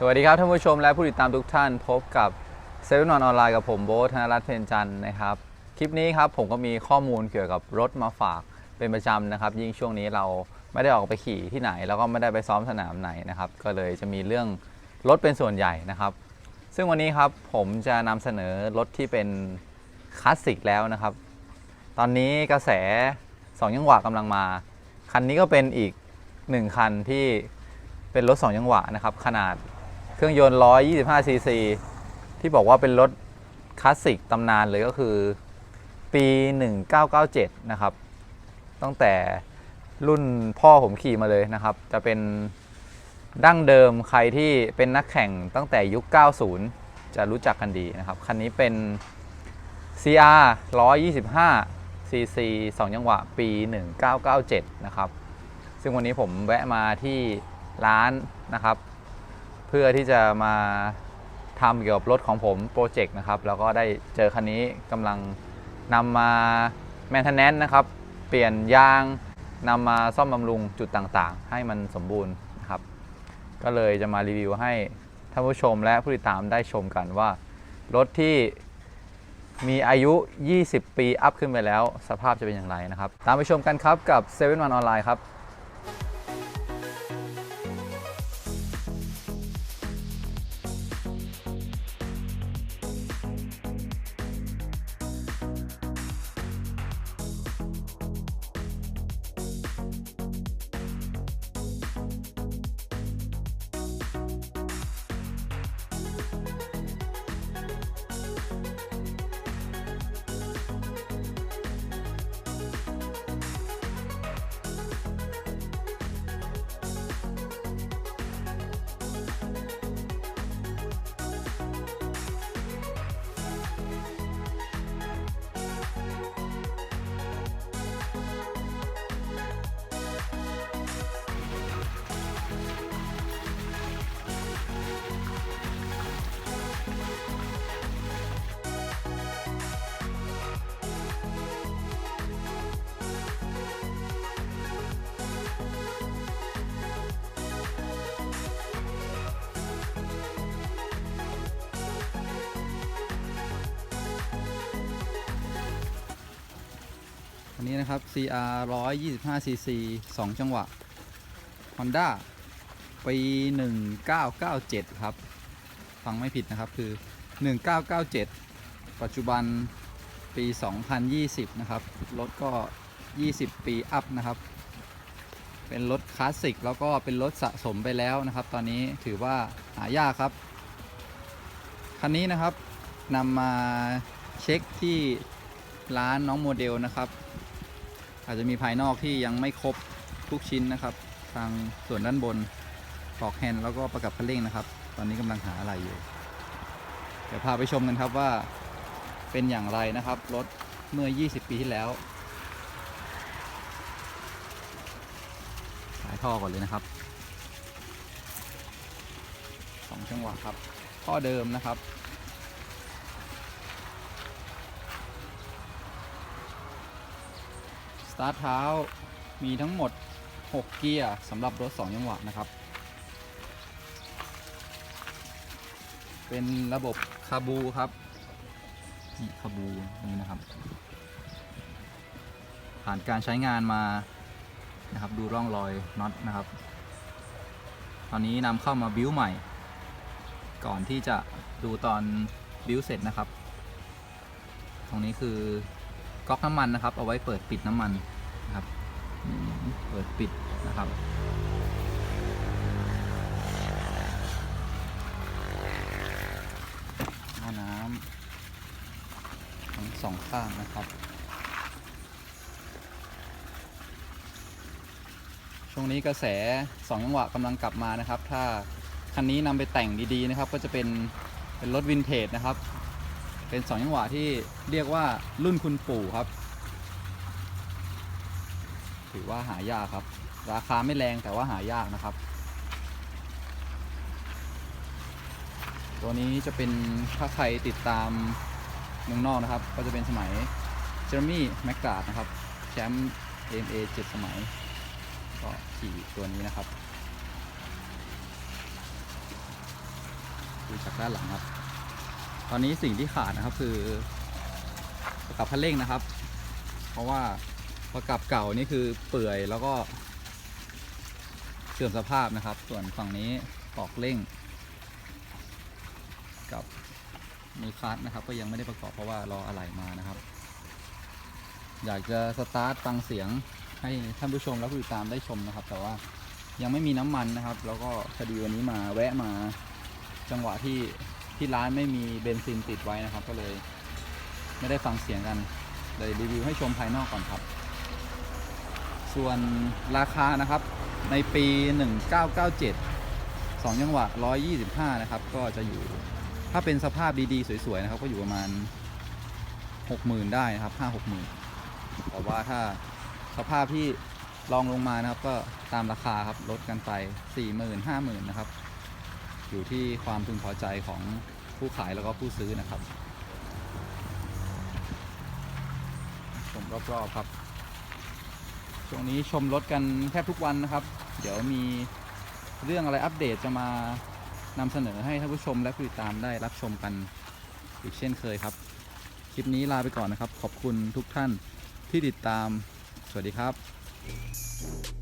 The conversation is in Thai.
สวัสดีครับท่านผู้ชมและผู้ติดตามทุกท่านพบกับเซเว่นวันออนไลน์กับผมโบ๊ทธนรัตน์เพนจันทร์นะครับ คลิปนี้ครับผมก็มีข้อมูลเกี่ยวกับรถมาฝากเป็นประจำนะครับ ยิ่งช่วงนี้เราไม่ได้ออกไปขี่ที่ไหน แล้วก็ไม่ได้ไปซ้อมสนามไหนนะครับ ก็เลยจะมีเรื่องรถเป็นส่วนใหญ่นะครับ ซึ่งวันนี้ครับผมจะนำเสนอรถที่เป็นคลาสสิกแล้วนะครับ ตอนนี้กระแส2จังหวะกำลังมา คันนี้ก็เป็นอีกหนึ่งคันที่เป็นรถ2จังหวะนะครับขนาด เครื่องยนต์ 125 ซีซี ที่บอกว่าเป็นรถคลาสสิกตำนานเลยก็คือปี 1997 นะครับ ตั้งแต่รุ่นพ่อผมขี่มาเลยนะครับ จะเป็นดั้งเดิมใครที่เป็นนักแข่งตั้งแต่ยุค 90 จะรู้จักกันดีนะครับ คันนี้เป็น CR 125 cc 2 จังหวะ ปี 1997 นะครับ ซึ่งวันนี้ผมแวะมาที่ร้านนะครับ เพื่อที่จะมาทำเกี่ยวกับรถของผมโปรเจกต์นะครับ แล้วก็ได้เจอคันนี้กำลังนำมาแมนเทนแนนนะครับ เปลี่ยนยางนำมาซ่อมบำรุงจุดต่างๆ ให้มันสมบูรณ์นะครับ ก็เลยจะมารีวิวให้ท่านผู้ชมและผู้ติดตามได้ชมกันว่า รถที่มีอายุ 20 ปีอัพขึ้นไปแล้ว สภาพจะเป็นอย่างไรนะครับ ตามไปชมกันครับกับ7 1 1ออนไลน์ครับ อันนี้นะครับ CR 125 cc 2 จังหวะ Honda ปี 1997 ครับ ฟังไม่ผิดนะครับคือ 1997 ปัจจุบันปี 2020 นะครับ รถก็ 20 ปีอัพนะครับ เป็นรถคลาสสิกแล้วก็เป็นรถสะสมไปแล้วนะครับ ตอนนี้ถือว่าหายากครับ คันนี้นะครับนำมาเช็คที่ร้านน้องโมเดลนะครับ อาจจะมีภายนอกที่ยังไม่ครบทุกชิ้นนะครับ ทางส่วนด้านบนปอกแฮนด์แล้วก็ประกับคันเร่งนะครับ ตอนนี้กำลังหาอะไรอยู่ เดี๋ยวพาไปชมกันครับว่าเป็นอย่างไรนะครับรถเมื่อ 20 ปีที่แล้วสายท่อก่อนเลยนะครับสองจังหวะครับท่อเดิมนะครับ ตาร์ทเท้ามีทั้งหมด 6 เกียร์สำหรับรถ 2 จังหวะนะครับ เป็นระบบคาบูครับ นี่คาบูนี่นะครับ ผ่านการใช้งานมานะครับดูร่องรอยน็อตนะครับ ตอนนี้นำเข้ามาบิวใหม่ ก่อนที่จะดูตอนบิวเสร็จนะครับ ตรงนี้คือ ก๊อกน้ำมันนะครับ เอาไว้เปิดปิดน้ำมันนะครับ เปิดปิดนะครับหม้อน้ำทั้งสองข้างนะครับ ช่วงนี้กระแสสองจังหวะกำลังกลับมานะครับ ถ้าคันนี้นำไปแต่งดีๆนะครับ ก็จะเป็นเป็นรถวินเทจนะครับ เป็นสองจังหวะที่เรียกว่ารุ่นคุณปู่ครับ ถือว่าหายากครับ ราคาไม่แรงแต่ว่าหายากนะครับ ตัวนี้จะเป็นถ้าใครติดตามเมืองนอกนะครับ ก็จะเป็นสมัยเจอร์มี่แมกกาดนะครับ แชมป์ AMA 7 สมัย ก็ขี่ตัวนี้นะครับดูจากด้านหลังครับ ตอนนี้สิ่งที่ขาดนะครับคือประกับคันเร่งนะครับ เพราะว่าประกับเก่านี่คือเปื่อยแล้วก็เสื่อมสภาพนะครับ ส่วนฝั่งนี้ปอกเร่ง กับมือคลัตช์นะครับ ก็ยังไม่ได้ประกอบเพราะว่ารออะไหล่มานะครับ อยากจะสตาร์ทฟังเสียงให้ท่านผู้ชมและผู้ติดตามได้ชมนะครับ แต่ว่ายังไม่มีน้ำมันนะครับ แล้วก็พอดีวันนี้มาแวะมาจังหวะที่ ที่ร้านไม่มีเบนซินติดไว้นะครับ ก็เลยไม่ได้ฟังเสียงกันเลยรีวิวให้ชมภายนอกก่อนครับ ส่วนราคานะครับในปี 1997 2จังหวะ 125 นะครับ ก็จะอยู่ ถ้าเป็นสภาพดีๆ สวย ๆ นะครับ ก็อยู่ประมาณ 60,000 ได้นะครับ 5-60,000 แต่ว่าถ้าสภาพที่ลองลงมานะครับ ก็ตามราคาครับ ลดกันไป 40,000 50,000 นะครับ อยู่ที่ความพึงพอใจของผู้ขายแล้วก็ผู้ซื้อนะครับ ชมรอบๆครับ ช่วงนี้ชมรถกันแทบทุกวันนะครับ เดี๋ยวมีเรื่องอะไรอัปเดตจะมานำเสนอให้ท่านผู้ชมและผู้ติดตามได้รับชมกันอีกเช่นเคยครับ คลิปนี้ลาไปก่อนนะครับ ขอบคุณทุกท่านที่ติดตาม สวัสดีครับ